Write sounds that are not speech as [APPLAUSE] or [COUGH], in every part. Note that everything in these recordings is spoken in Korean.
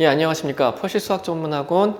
예, 안녕하십니까. 퍼시 수학 전문학원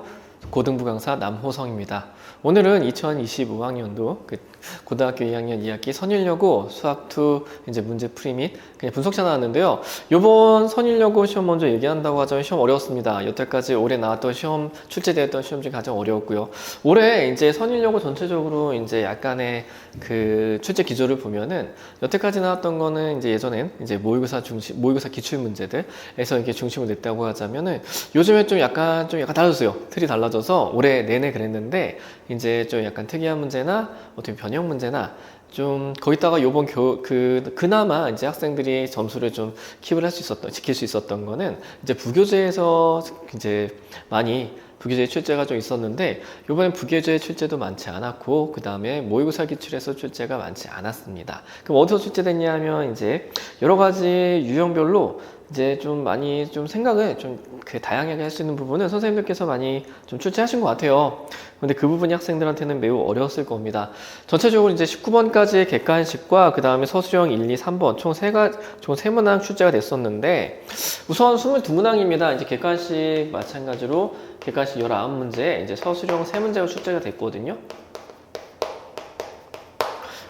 고등부 강사 남호성입니다. 오늘은 2025학년도 그 고등학교 2학년 2학기 선일여고 수학2 이제 문제 풀이 및 그냥 분석자 나왔는데요. 요번 선일여고 시험 먼저 얘기한다고 하자면 시험 어려웠습니다. 여태까지 올해 나왔던 시험 출제되었던 시험 중에 가장 어려웠고요. 올해 이제 선일여고 전체적으로 이제 약간의 그 출제 기조를 보면은 여태까지 나왔던 거는 이제 예전엔 이제 모의고사 중심 모의고사 기출 문제들에서 이렇게 중심을 냈다고 하자면은 요즘에 좀 약간 좀 약간 달라졌어요. 틀이 달라 져서 올해 내내 그랬는데 이제 좀 약간 특이한 문제나 어떻게 변형 문제나 좀 거기다가 요번 교, 그, 그나마 이제 학생들이 점수를 좀 킵을 할 수 있었던, 지킬 수 있었던 거는 이제 부교재에서 이제 많이 부교재 출제가 좀 있었는데 요번엔 부교재 출제도 많지 않았고 그 다음에 모의고사 기출에서 출제가 많지 않았습니다. 그럼 어디서 출제됐냐 하면 이제 여러 가지 유형별로 이제 좀 많이 좀 생각을 좀 그 다양하게 할 수 있는 부분은 선생님들께서 많이 좀 출제하신 것 같아요. 근데 그 부분이 학생들한테는 매우 어려웠을 겁니다. 전체적으로 이제 19번까지의 객관식과 그 다음에 서술형 1, 2, 3번 총 세가 총 세 문항 출제가 됐었는데 우선 22문항입니다. 이제 객관식 마찬가지로 객관식 19문제, 이제 서술형 3문제가 출제가 됐거든요.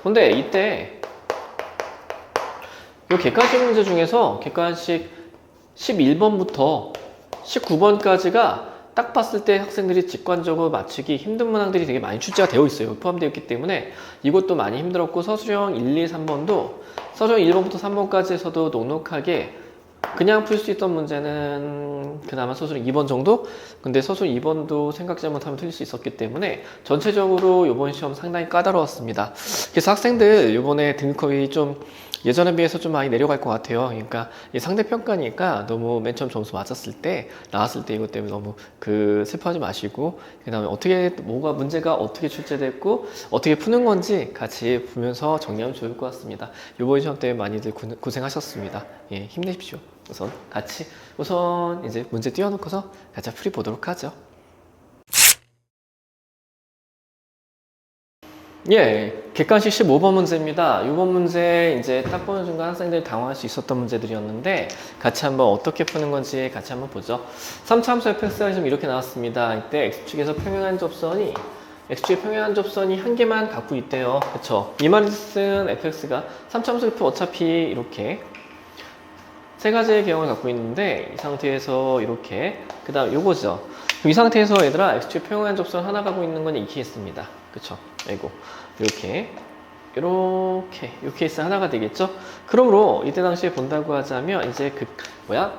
근데 이때 이 객관식 문제 중에서 객관식 11번부터 19번까지가 딱 봤을 때 학생들이 직관적으로 맞추기 힘든 문항들이 되게 많이 출제가 되어 있어요. 포함되어 있기 때문에 이것도 많이 힘들었고 서술형 1, 2, 3번도 서술형 1번부터 3번까지에서도 넉넉하게 그냥 풀 수 있던 문제는 그나마 서술 2번 정도? 근데 서술 2번도 생각 잘못하면 틀릴 수 있었기 때문에 전체적으로 이번 시험 상당히 까다로웠습니다. 그래서 학생들 이번에 등급이 좀 예전에 비해서 좀 많이 내려갈 것 같아요. 그러니까 이 상대평가니까 너무 맨 처음 점수 맞았을 때 나왔을 때 이것 때문에 너무 그 슬퍼하지 마시고 그 다음에 어떻게 뭐가 문제가 어떻게 출제됐고 어떻게 푸는 건지 같이 보면서 정리하면 좋을 것 같습니다. 이번 시험 때문에 많이들 고- 고생하셨습니다. 예, 힘내십시오. 우선 같이 우선 이제 문제 띄워놓고서 같이 풀이 보도록 하죠. 예, 객관식 15번 문제입니다. 이번 문제 이제 딱 보는 순간 학생들이 당황할 수 있었던 문제들이었는데 같이 한번 어떻게 푸는 건지 같이 한번 보죠. 3차 함수 fx가 지금 이렇게 나왔습니다. 이때 x축에서 평행한 접선이 x축의 평행한 접선이 한 개만 갖고 있대요. 그쵸? 이 말은 fx가 3차 함수 f 어차피 이렇게 세 가지의 개형을 갖고 있는데 이 상태에서 이렇게 그 다음 요거죠. 이 상태에서 얘들아 x축 평행한 접선 하나 가고 있는 건이 케이스입니다. 그쵸? 아이고 이렇게 이렇게 이 케이스 하나가 되겠죠? 그러므로 이때 당시에 본다고 하자면 이제 그 뭐야?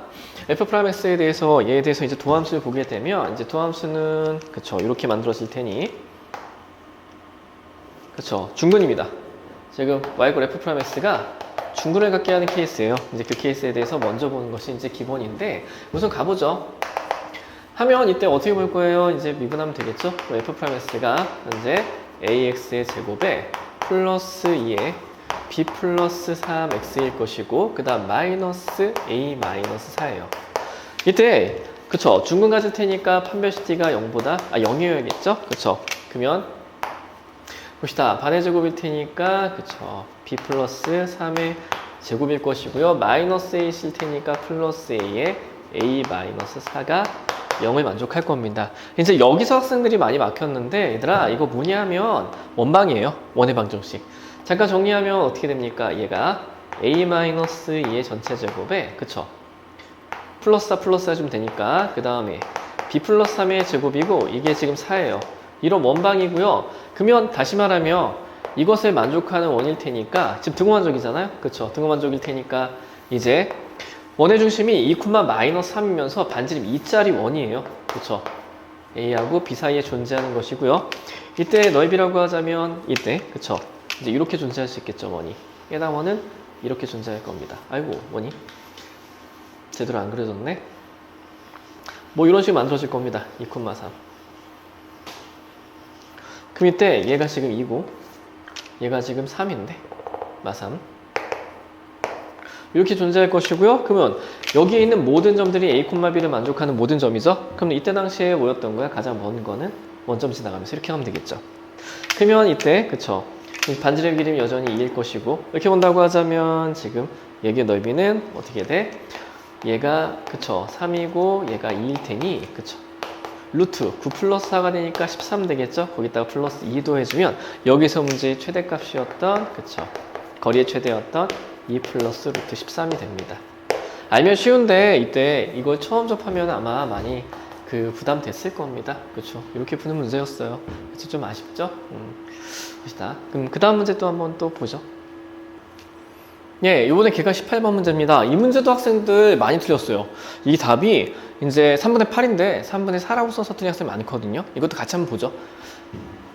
F 프라임 x에 대해서 얘에 대해서 이제 도함수를 보게 되면 이제 도함수는 그쵸? 이렇게 만들어질 테니. 그쵸? 중근입니다. 지금 y고 f 프라임 x가 중근을 갖게 하는 케이스예요. 이제 그 케이스에 대해서 먼저 보는 것이 이제 기본인데 우선 가보죠. 하면 이때 어떻게 볼 거예요? 이제 미분하면 되겠죠? f 프라임 s가 현재 ax의 제곱에 플러스 2에 b 플러스 3x일 것이고 그 다음 마이너스 a 마이너스 4예요. 이때 그쵸 중근 가질 테니까 판별시티가 0보다 아 0이어야겠죠? 그쵸? 그러면 봅시다. 반의 제곱일 테니까 그쵸. b 플러스 3의 제곱일 것이고요. 마이너스 a실 테니까 플러스 a에 a 마이너스 4가 0을 만족할 겁니다. 이제 여기서 학생들이 많이 막혔는데 얘들아 이거 뭐냐 하면 원방이에요. 원의 방정식. 잠깐 정리하면 어떻게 됩니까? 얘가 a 마이너스 2의 전체 제곱에 그쵸. 플러스다 플러스 해주면 되니까 그 다음에 b 플러스 3의 제곱이고 이게 지금 4예요. 이런 원방이고요. 그러면 다시 말하면 이것을 만족하는 원일 테니까 지금 등호만족이잖아요. 그렇죠? 등호만족일 테니까 이제 원의 중심이 2, 마이너스 3이면서 반지름 2짜리 원이에요. 그렇죠? A하고 B 사이에 존재하는 것이고요. 이때 넓이라고 하자면 이때 그렇죠? 이제 이렇게 존재할 수 있겠죠, 원이. 해당 원은 이렇게 존재할 겁니다. 아이고, 원이 제대로 안 그려졌네. 뭐 이런 식으로 만들어질 겁니다. 2, 3. 그럼 이때 얘가 지금 2고 얘가 지금 3인데 마3 이렇게 존재할 것이고요. 그러면 여기에 있는 모든 점들이 a, b를 만족하는 모든 점이죠. 그럼 이때 당시에 뭐였던 거야? 가장 먼 거는 원점 지나가면서 이렇게 하면 되겠죠. 그러면 이때 그쵸? 반지름 길이는 여전히 2일 것이고 이렇게 본다고 하자면 지금 얘기의 넓이는 어떻게 돼? 얘가 그쵸 3이고 얘가 2일 테니 그쵸 루트 9 플러스 4가 되니까 13 되겠죠? 거기다가 플러스 2도 해주면 여기서 문제의 최대값이었던 그쵸 거리의 최대였던 2 플러스 루트 13이 됩니다. 알면 쉬운데 이때 이걸 처음 접하면 아마 많이 그 부담 됐을 겁니다. 그렇죠? 이렇게 푸는 문제였어요. 그쵸? 좀 아쉽죠? 음, 봅시다. 그럼 그 다음 문제 또 한번 또 보죠. 예, 이번에 개가 18번 문제입니다. 이 문제도 학생들 많이 틀렸어요. 이 답이 이제 3분의 8인데 3분의 4라고 써서 틀린 학생 많거든요. 이것도 같이 한번 보죠.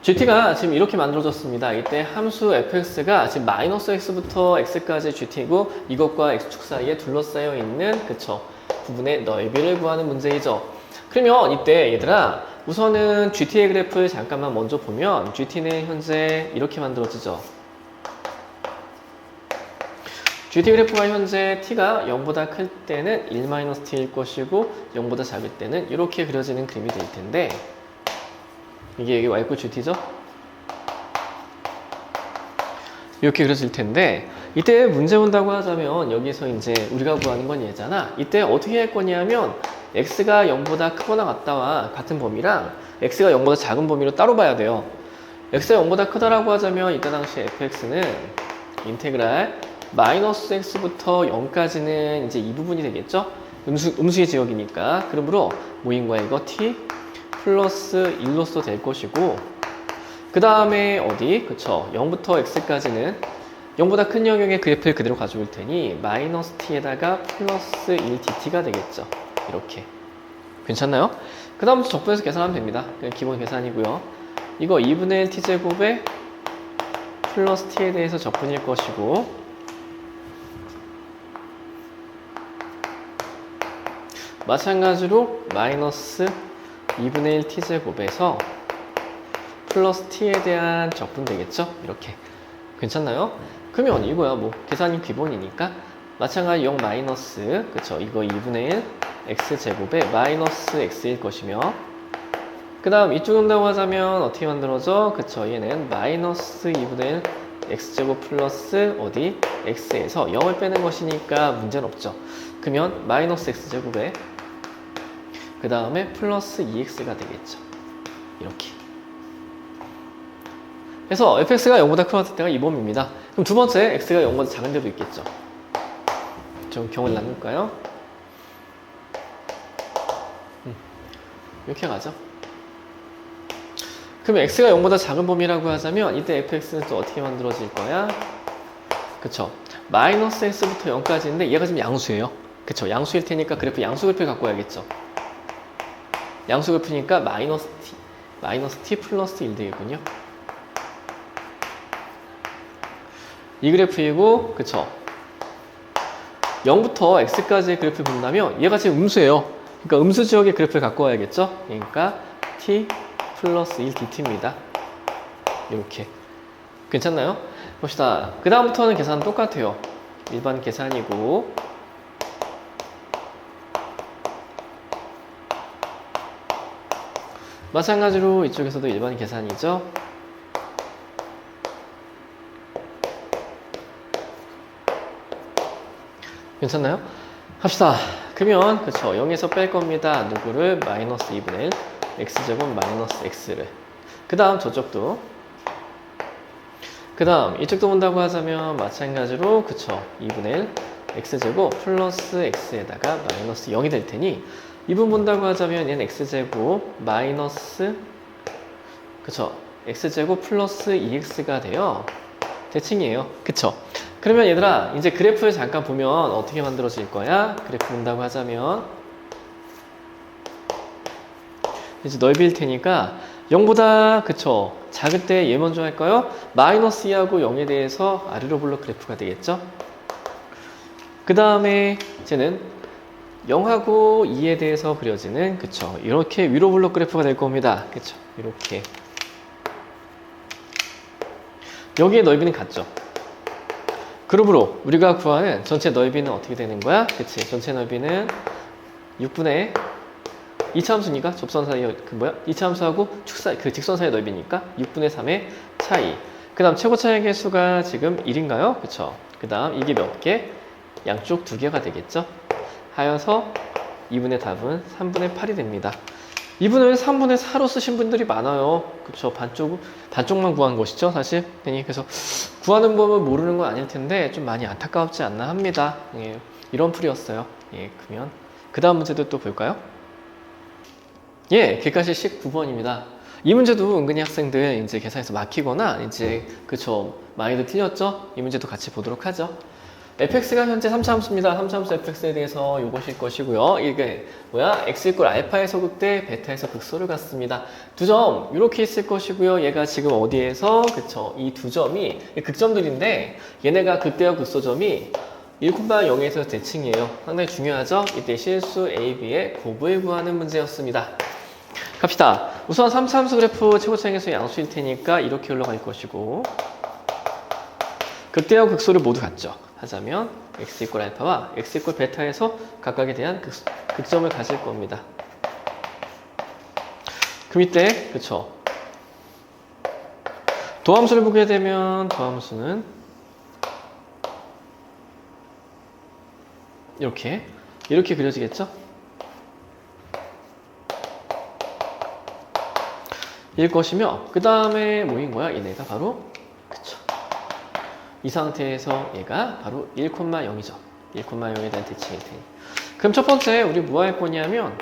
GT가 지금 이렇게 만들어졌습니다. 이때 함수 fx가 지금 마이너스 x부터 x까지 GT고 이것과 x축 사이에 둘러싸여 있는 그쵸 부분의 넓이를 구하는 문제이죠. 그러면 이때 얘들아 우선은 GT의 그래프를 잠깐만 먼저 보면 GT는 현재 이렇게 만들어지죠. GT 그래프가 현재 t가 0보다 클 때는 1-t일 것이고 0보다 작을 때는 이렇게 그려지는 그림이 될 텐데 이게 여기 y고 GT죠? 이렇게 그려질 텐데 이때 문제 본다고 하자면 여기서 이제 우리가 구하는 건 얘잖아 이때 어떻게 할 거냐면 x가 0보다 크거나 같다와 같은 범위랑 x가 0보다 작은 범위로 따로 봐야 돼요 x가 0보다 크다라고 하자면 이때 당시 fx는 인테그랄 마이너스 x부터 0까지는 이제 이 부분이 되겠죠? 음수, 음수의 지역이니까. 그러므로 모임과 이거 t 플러스 1로서 될 것이고 그 다음에 어디? 그쵸. 0부터 x까지는 0보다 큰 영역의 그래프를 그대로 가져올 테니 마이너스 t에다가 플러스 1 dt가 되겠죠. 이렇게. 괜찮나요? 그 다음부터 적분해서 계산하면 됩니다. 기본 계산이고요. 이거 2분의 1 t제곱에 플러스 t에 대해서 적분일 것이고 마찬가지로 마이너스 2분의 1 t제곱에서 플러스 t에 대한 적분 되겠죠? 이렇게 괜찮나요? 그러면 이거야 뭐 계산이 기본이니까 마찬가지 0 마이너스 그쵸 이거 2분의 1 x제곱에 마이너스 x일 것이며 그 다음 이쪽 온다고 하자면 어떻게 만들어져? 그쵸 얘는 마이너스 2분의 1 x제곱 플러스 어디? x에서 0을 빼는 것이니까 문제는 없죠 그러면 마이너스 x제곱에 그 다음에 플러스 2x가 되겠죠. 이렇게. 그래서 fx가 0보다 큰 때가 2범입니다. 그럼 두 번째, x가 0보다 작은 데도 있겠죠. 좀 경우를 나눌까요? 음, 이렇게 가죠. 그럼 x가 0보다 작은 범위라고 하자면 이때 fx는 또 어떻게 만들어질 거야? 그쵸. 마이너스 x부터 0까지인데 얘가 지금 양수예요. 그쵸. 양수일 테니까 그래프 양수 그래프 갖고 와야겠죠. 양수를 푸니까 마이너스 t, 마이너스 t 플러스 1 되겠군요. 이 그래프이고, 그쵸? 0부터 x까지의 그래프를 본다면 얘가 지금 음수예요. 그러니까 음수 지역의 그래프를 갖고 와야겠죠? 그러니까 t 플러스 1 dt입니다. 이렇게. 괜찮나요? 봅시다. 그 다음부터는 계산 똑같아요. 일반 계산이고, 마찬가지로 이쪽에서도 일반 계산이죠. 괜찮나요? 합시다. 그러면 그쵸 0에서 뺄 겁니다. 누구를? 마이너스 2분의 1 x제곱 마이너스 x를 그 다음 저쪽도 그 다음 이쪽도 본다고 하자면 마찬가지로 그쵸 2분의 1 x제곱 플러스 x에다가 마이너스 0이 될 테니 이분 본다고 하자면 얘는 x제곱 마이너스 그쵸? x제곱 플러스 2x가 돼요. 대칭이에요. 그쵸? 그러면 얘들아 이제 그래프를 잠깐 보면 어떻게 만들어질 거야? 그래프 본다고 하자면 이제 넓이일 테니까 0보다 그쵸? 작을 때 얘 먼저 할까요? 마이너스 2하고 0에 대해서 아래로 블록 그래프가 되겠죠? 그 다음에 쟤는 0하고 2에 대해서 그려지는 그쵸? 이렇게 위로 블록 그래프가 될 겁니다. 그쵸? 이렇게. 여기에 넓이는 같죠? 그룹으로 우리가 구하는 전체 넓이는 어떻게 되는 거야? 그치? 전체 넓이는 6분의 2차 함수니까 접선 사이의 그 뭐야? 2차 함수하고 축사 그 직선 사이의 넓이니까 6분의 3의 차이. 그 다음 최고 차이 개수가 지금 1인가요? 그쵸? 그 다음 이게 몇 개? 양쪽 두 개가 되겠죠 하여서 2분의 답은 3분의 8이 됩니다. 2분을 3분의 4로 쓰신 분들이 많아요. 그쵸. 반쪽, 반쪽만 구한 것이죠, 사실. 네, 그래서 구하는 법을 모르는 건 아닐 텐데 좀 많이 안타깝지 않나 합니다. 예, 이런 풀이였어요. 예, 그러면 그 다음 문제도 또 볼까요? 예, 객관식 19번입니다. 이 문제도 은근히 학생들 이제 계산에서 막히거나 이제 그쵸 많이들 틀렸죠? 이 문제도 같이 보도록 하죠. Fx가 현재 3차 함수입니다. 3차 함수 fx에 대해서 요것일 것이고요. 이게 뭐야? x 이꼴 알파에서 극대, 베타에서 극소를 갖습니다. 두 점 이렇게 있을 것이고요. 얘가 지금 어디에서 그쵸? 이 두 점이 극점들인데 얘네가 극대와 극소점이 1,0에서 대칭이에요. 상당히 중요하죠? 이때 실수 A, B의 곱을 구하는 문제였습니다. 갑시다. 우선 3차 함수 그래프 최고차항에서 양수일 테니까 이렇게 흘러갈 것이고 극대와 극소를 모두 갖죠. 하자면 x 이꼴 알파와 x 이꼴 베타에서 각각에 대한 극, 극점을 가질 겁니다. 그럼 이때 그쵸 도함수를 보게 되면 도함수는 이렇게 이렇게 그려지겠죠? 일 것이며 그 다음에 뭐인 거야? 얘네가 바로 이 상태에서 얘가 바로 1,0이죠. 1,0에 대한 대칭일 테니 그럼 첫 번째 우리 뭐 할 거냐면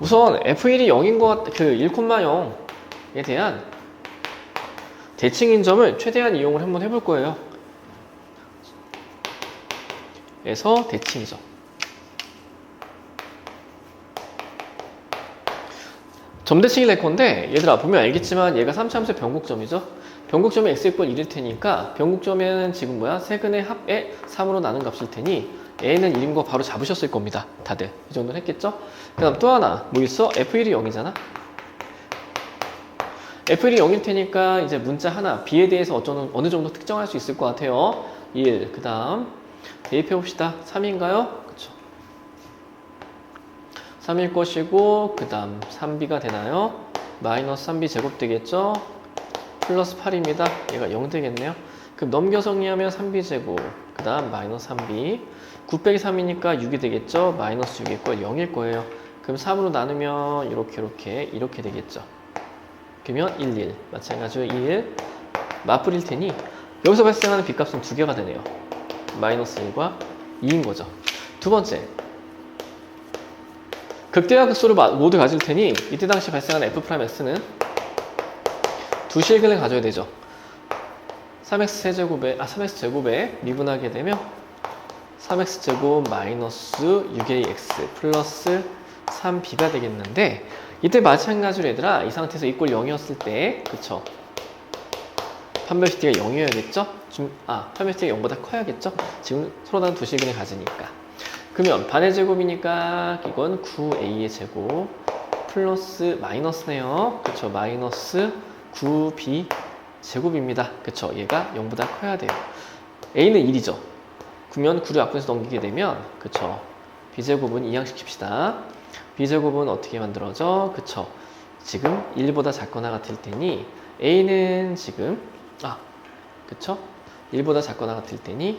우선 f1이 0인 것 같, 그 1,0에 대한 대칭인 점을 최대한 이용을 한번 해볼 거예요. 에서 대칭이죠. 점대칭이 될 건데 얘들아 보면 알겠지만 얘가 3차함수의 변곡점이죠 변곡점이 x이꼴 1일 테니까 변곡점에는 지금 뭐야? 세근의 합에 3으로 나눈 값일 테니 a는 1인 거 바로 잡으셨을 겁니다. 다들. 이 정도는 했겠죠? 그 다음 또 하나. 뭐 있어? F1이 0이잖아. F1이 0일 테니까 이제 문자 하나. B에 대해서 어쩌는, 어느 정도 특정할 수 있을 것 같아요? 1 그 다음 대입해 봅시다. 3인가요? 그쵸. 3일 것이고 그 다음 3b가 되나요? 마이너스 3b 제곱 되겠죠? 플러스 8입니다. 얘가 0 되겠네요. 그럼 넘겨 정리하면 3b 제곱 그 다음 마이너스 3b 9 빼기 3이니까 6이 되겠죠? 마이너스 6일 거 0일 거예요. 그럼 3으로 나누면 이렇게 이렇게 이렇게 되겠죠. 그러면 1, 1 마찬가지로 1 맞불일 테니 여기서 발생하는 빚값은 두 개가 되네요. 마이너스 1과 2인 거죠. 두 번째 극대와 극소를 모두 가질 테니 이때 당시 발생하는 f'x는 두 실근을 가져야 되죠. 3x 세제곱에 아 3x 제곱에 미분하게 되면 3x 제곱 마이너스 6a x 플러스 3b가 되겠는데 이때 마찬가지로 얘들아 이 상태에서 이꼴 0이었을 때 그쵸 판별시티가 0이어야겠죠? 좀, 아 판별시티가 0보다 커야겠죠? 지금 서로 다른 두 실근을 가지니까 그러면 반의 제곱이니까 이건 9a의 제곱 플러스 마이너스네요. 그쵸? 마이너스 9b 제곱입니다. 그쵸? 얘가 0보다 커야 돼요. a는 1이죠. 그러면 9를 앞에서 넘기게 되면 그쵸? b제곱은 이항시킵시다. b제곱은 어떻게 만들어져? 그쵸? 지금 1보다 작거나 같을 테니 a는 지금 아 그쵸? 1보다 작거나 같을 테니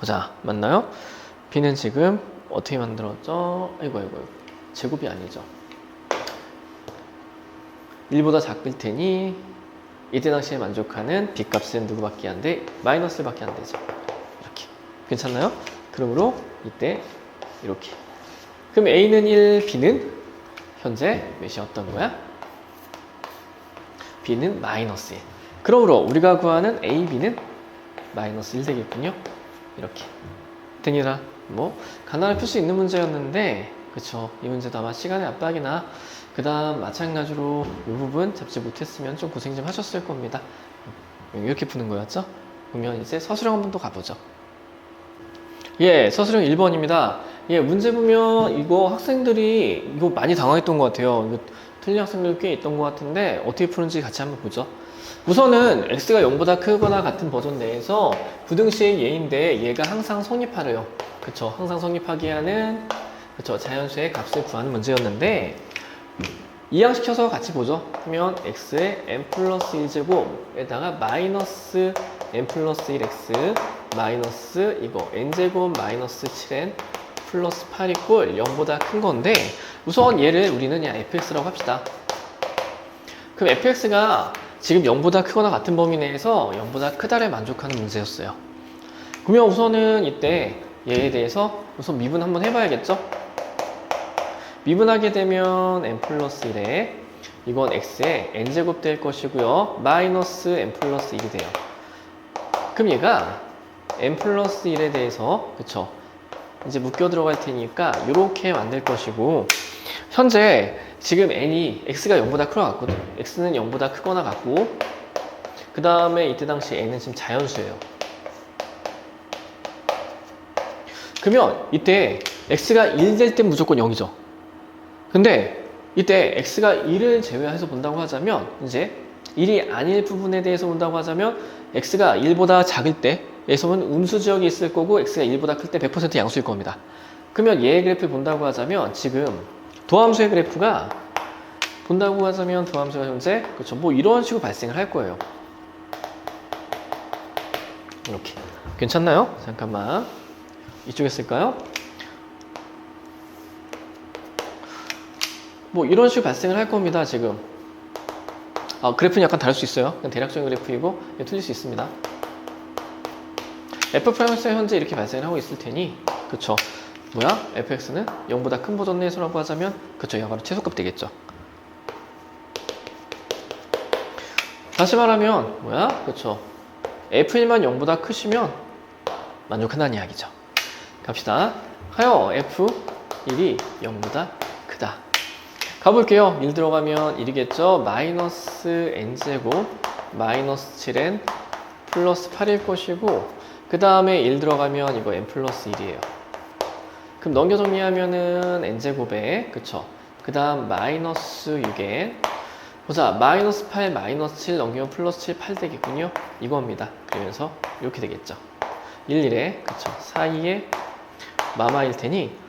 보자 맞나요? b는 지금 어떻게 만들었죠? 아이고 아이고. 제곱이 아니죠 1보다 작을 테니 이때 당시에 만족하는 b값은 누구밖에 안 돼? 마이너스밖에 안 되죠. 이렇게. 괜찮나요? 그러므로 이때 이렇게. 그럼 a는 1, b는 현재 몇이었던 거야? b는 마이너스 1 그러므로 우리가 구하는 a, b는 마이너스 1 되겠군요. 이렇게. 등이라. 뭐 간단하게 풀 수 있는 문제였는데 그쵸. 이 문제도 아마 시간의 압박이나 그 다음 마찬가지로 이 부분 잡지 못했으면 좀 고생 좀 하셨을 겁니다 이렇게 푸는 거였죠 그러면 이제 서술형 한번 또 가보죠 예 서술형 1번입니다 예 문제 보면 이거 학생들이 이거 많이 당황했던 것 같아요 이거 틀린 학생들 꽤 있던 것 같은데 어떻게 푸는지 같이 한번 보죠 우선은 x가 0보다 크거나 같은 버전 내에서 부등식 얘인데 얘가 항상 성립하래요. 그쵸? 항상 성립하게 하는 그쵸? 자연수의 값을 구하는 문제였는데 이항시켜서 같이 보죠. 하면 x의 n 플러스 1제곱에다가 마이너스 n 플러스 1x 마이너스 이거 n제곱 마이너스 7n 플러스 8 이 꼴 0보다 큰 건데 우선 얘를 우리는 그냥 fx라고 합시다. 그럼 fx가 지금 0보다 크거나 같은 범위 내에서 0보다 크다를 만족하는 문제였어요. 그러면 우선은 이때 얘에 대해서 우선 미분 한번 해봐야겠죠? 미분하게 되면 n 플러스 1에 이건 x에 n제곱 될 것이고요. 마이너스 n 플러스 1이 돼요. 그럼 얘가 n 플러스 1에 대해서 그쵸? 이제 묶여 들어갈 테니까 이렇게 만들 것이고 현재 지금 n이 x가 0보다 크거나 같거든. x는 0보다 크거나 같고 그 다음에 이때 당시 n은 지금 자연수예요. 그러면 이때 x가 1될때 무조건 0이죠. 근데 이때 x가 1을 제외해서 본다고 하자면 이제 1이 아닐 부분에 대해서 본다고 하자면 x가 1보다 작을 때에서는 음수 지역이 있을 거고 x가 1보다 클 때 100% 양수일 겁니다. 그러면 얘의 그래프를 본다고 하자면 지금 도함수의 그래프가 본다고 하자면 도함수가 현재 그렇죠 뭐 이런 식으로 발생을 할 거예요. 이렇게 괜찮나요? 잠깐만 이쪽에 쓸까요? 뭐 이런 식으로 발생을 할 겁니다 지금. 아, 그래프는 약간 다를 수 있어요. 대략적인 그래프이고 예, 틀릴 수 있습니다. F 프라임스 현재 이렇게 발생을 하고 있을 테니 그쵸. 뭐야? Fx는 0보다 큰 버전 내에서라고 하자면 그쵸 이가 바로 최소값 되겠죠. 다시 말하면 뭐야? 그쵸. F1만 0보다 크시면 만족한다는 이야기죠. 갑시다. 하여 f1이 0보다 크다 가볼게요. 1 들어가면 1이겠죠. 마이너스 n제곱 마이너스 7n 플러스 8일 것이고 그 다음에 1 들어가면 이거 n 플러스 1이에요. 그럼 넘겨 정리하면은 n제곱에 그쵸. 그 다음 마이너스 6n 보자 마이너스 8 마이너스 7 넘기면 플러스 7 8 되겠군요. 이겁니다. 그러면서 이렇게 되겠죠. 1, 1에 그쵸. 사이에 마마일 테니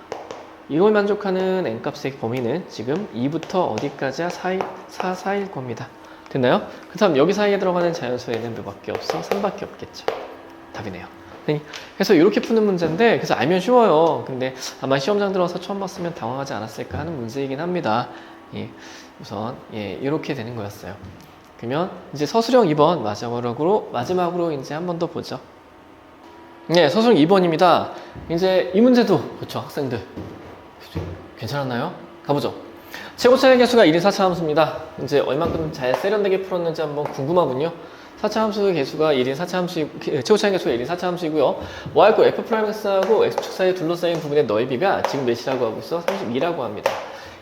이걸 만족하는 n값의 범위는 지금 2부터 어디까지야? 4, 4, 4일 겁니다. 됐나요? 그 다음 여기 사이에 들어가는 자연수에는 몇 밖에 없어? 3밖에 없겠죠. 답이네요. 네. 그래서 이렇게 푸는 문제인데 그래서 알면 쉬워요. 근데 아마 시험장 들어서 처음 봤으면 당황하지 않았을까 하는 문제이긴 합니다. 예, 우선 예, 이렇게 되는 거였어요. 그러면 이제 서술형 2번 마지막으로 마지막으로 이제 한 번 더 보죠. 네, 서술형 2번입니다. 이제 이 문제도 그렇죠, 학생들 괜찮았나요? 가보죠. 최고 차의 개수가 1인 4차 함수입니다. 이제 얼만큼 잘 세련되게 풀었는지 한번 궁금하군요. 4차 함수의 개수가 1인 4차 함수, 최고 차의 개수가 1인 4차 함수이고요. y고 f'x하고 x축 사이에 둘러싸인 부분의 넓이가 지금 몇이라고 하고 있어? 32라고 합니다.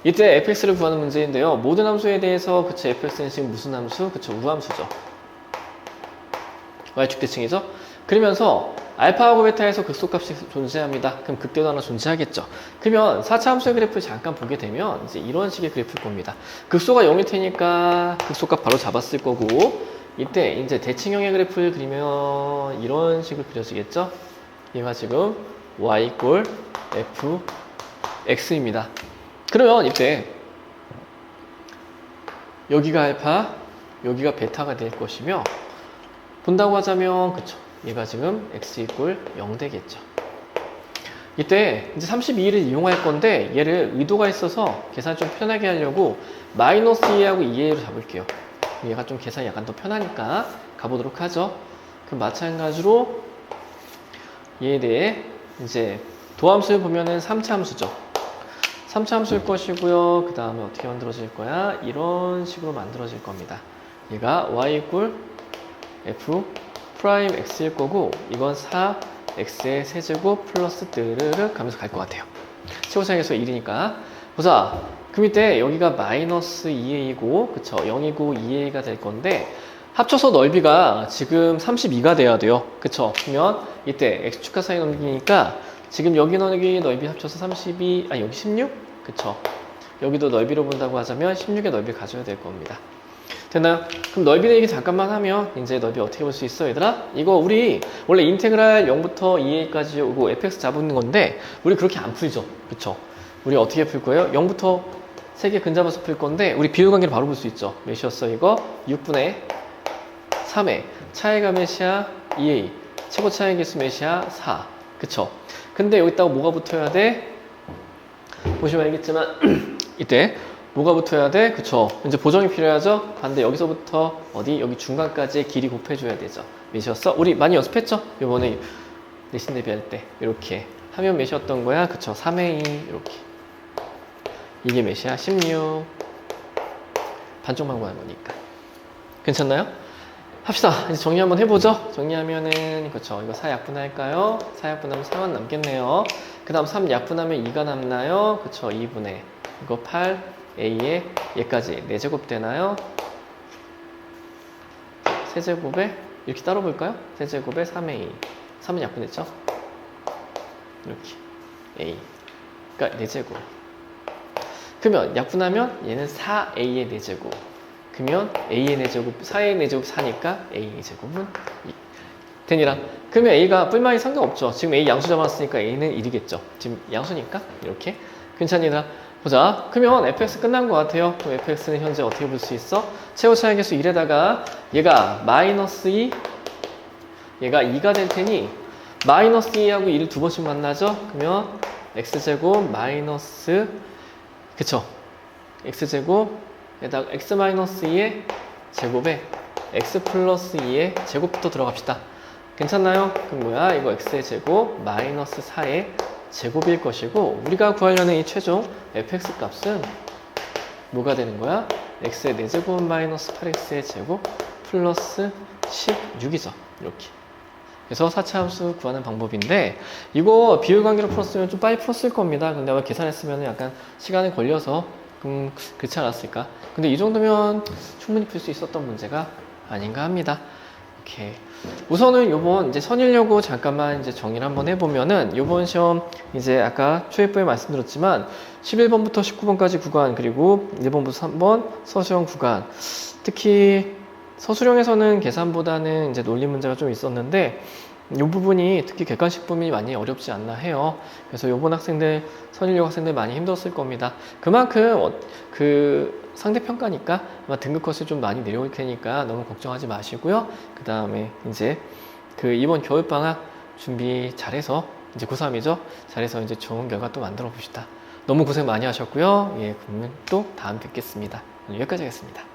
이때 fx를 구하는 문제인데요. 모든 함수에 대해서 그쵸 fx는 지금 무슨 함수? 그쵸 우함수죠. y축 대칭이죠. 그러면서 알파하고 베타에서 극소값이 존재합니다. 그럼 극대도 하나 존재하겠죠. 그러면 4차 함수의 그래프를 잠깐 보게 되면 이제 이런 식의 그래프일 겁니다. 극소가 0일 테니까 극소값 바로 잡았을 거고 이때 이제 대칭형의 그래프를 그리면 이런 식으로 그려지겠죠. 얘가 지금 y 꼴 f x입니다. 그러면 이때 여기가 알파, 여기가 베타가 될 것이며 본다고 하자면 그쵸 얘가 지금 x 이꼴 0 되겠죠. 이때 이제 32를 이용할 건데 얘를 의도가 있어서 계산 좀 편하게 하려고 마이너스 2하고 2a로 잡을게요. 얘가 좀 계산이 약간 더 편하니까 가보도록 하죠. 그럼 마찬가지로 얘에 대해 이제 도함수를 보면은 3차 함수죠. 3차 함수일 것이고요. 그 다음에 어떻게 만들어질 거야? 이런 식으로 만들어질 겁니다. 얘가 y 이꼴 f 프라임 x일 거고 이건 4x의 세제곱 플러스 뜨르륵 하면서 갈 것 같아요. 최고차에서 1이니까 보자. 그럼 이때 여기가 마이너스 2a이고 그쵸 0이고 2a가 될 건데 합쳐서 넓이가 지금 32가 돼야 돼요. 그쵸? 그러면 이때 x축과 사이 넘기니까 지금 여기 넓이 넓이 합쳐서 32, 아 여기 16? 그쵸? 여기도 넓이로 본다고 하자면 16의 넓이를 가져야 될 겁니다. 됐나요? 그럼 넓이 내기 잠깐만 하면 이제 넓이 어떻게 볼 수 있어 얘들아? 이거 우리 원래 인테그랄 0부터 2a까지 오고 fx 잡는 건데 우리 그렇게 안 풀죠 그쵸? 우리 어떻게 풀 거예요? 0부터 3개 근잡아서 풀 건데 우리 비율 관계를 바로 볼 수 있죠 몇이었어 이거? 6분의 3의 차이가 몇이야? 2a 최고 차이 개수 몇이야? 4. 그쵸? 근데 여기다가 뭐가 붙어야 돼? 보시면 알겠지만 [CLEARS THROAT] 이때 뭐가 붙어야 돼? 그쵸? 이제 보정이 필요하죠? 반대 여기서부터 어디? 여기 중간까지의 길이 곱해줘야 되죠. 몇이었어? 우리 많이 연습했죠? 이번에 내신 대비할 때 이렇게 하면 몇이었던 거야? 그쵸? 3의 2 이렇게 이게 몇이야? 16 반쪽만 구하는 거니까 괜찮나요? 합시다. 이제 정리 한번 해보죠. 정리하면은, 그쵸. 이거 4 약분할까요? 4 약분하면 4만 남겠네요. 그 다음 3 약분하면 2가 남나요? 그쵸. 2분의. 이거 8, A에 얘까지 4제곱 되나요? 세제곱에, 이렇게 따로 볼까요? 세제곱에 3A. 3은 약분했죠? 이렇게. A. 그니까 4제곱. 그러면 약분하면 얘는 4A의 4제곱. 그러면 A의 4제곱, 4의 4제곱 4니까 A의 제곱은 2. 되니라. 그러면 A가 뿔만이 상관없죠. 지금 A 양수 잡았으니까 A는 1이겠죠. 지금 양수니까 이렇게. 괜찮니라. 보자. 그러면 fx 끝난 것 같아요. 그럼 fx는 현재 어떻게 볼 수 있어? 최고 차이 계수 1에다가 얘가 마이너스 2, 얘가 2가 될 테니 마이너스 2하고 2를 두 번씩 만나죠? 그러면 x제곱 마이너스 그쵸? x제곱에다가 x 마이너스 2의 제곱에 x 플러스 2의 제곱부터 들어갑시다. 괜찮나요? 그럼 뭐야? 이거 x의 제곱 마이너스 4의 제곱일 것이고 우리가 구하려는 이 최종 fx 값은 뭐가 되는 거야? x의 4제곱 마이너스 8x의 제곱 플러스 16이죠. 이렇게. 그래서 4차 함수 구하는 방법인데 이거 비율 관계로 풀었으면 좀 빨리 풀었을 겁니다. 근데 아마 계산했으면 약간 시간이 걸려서 음, 그렇지 않았을까. 근데 이 정도면 충분히 풀 수 있었던 문제가 아닌가 합니다. 이렇게 우선은 요번 이제 선일여고 잠깐만 이제 정리를 한번 해보면은 요번 시험 이제 아까 초입부에 말씀드렸지만 11번부터 19번까지 구간 그리고 1번부터 3번 서수형 구간. 특히 서술형에서는 계산보다는 이제 논리 문제가 좀 있었는데 이 부분이 특히 객관식 부분이 많이 어렵지 않나 해요. 그래서 요번 학생들 선일역 학생들 많이 힘들었을 겁니다. 그만큼 어, 그 상대평가니까 아마 등급 컷이 좀 많이 내려올 테니까 너무 걱정하지 마시고요. 그 다음에 이제 그 이번 겨울방학 준비 잘해서 이제 고3이죠. 잘해서 이제 좋은 결과 또 만들어 봅시다. 너무 고생 많이 하셨고요. 예, 그러면 또 다음 뵙겠습니다. 여기까지 하겠습니다.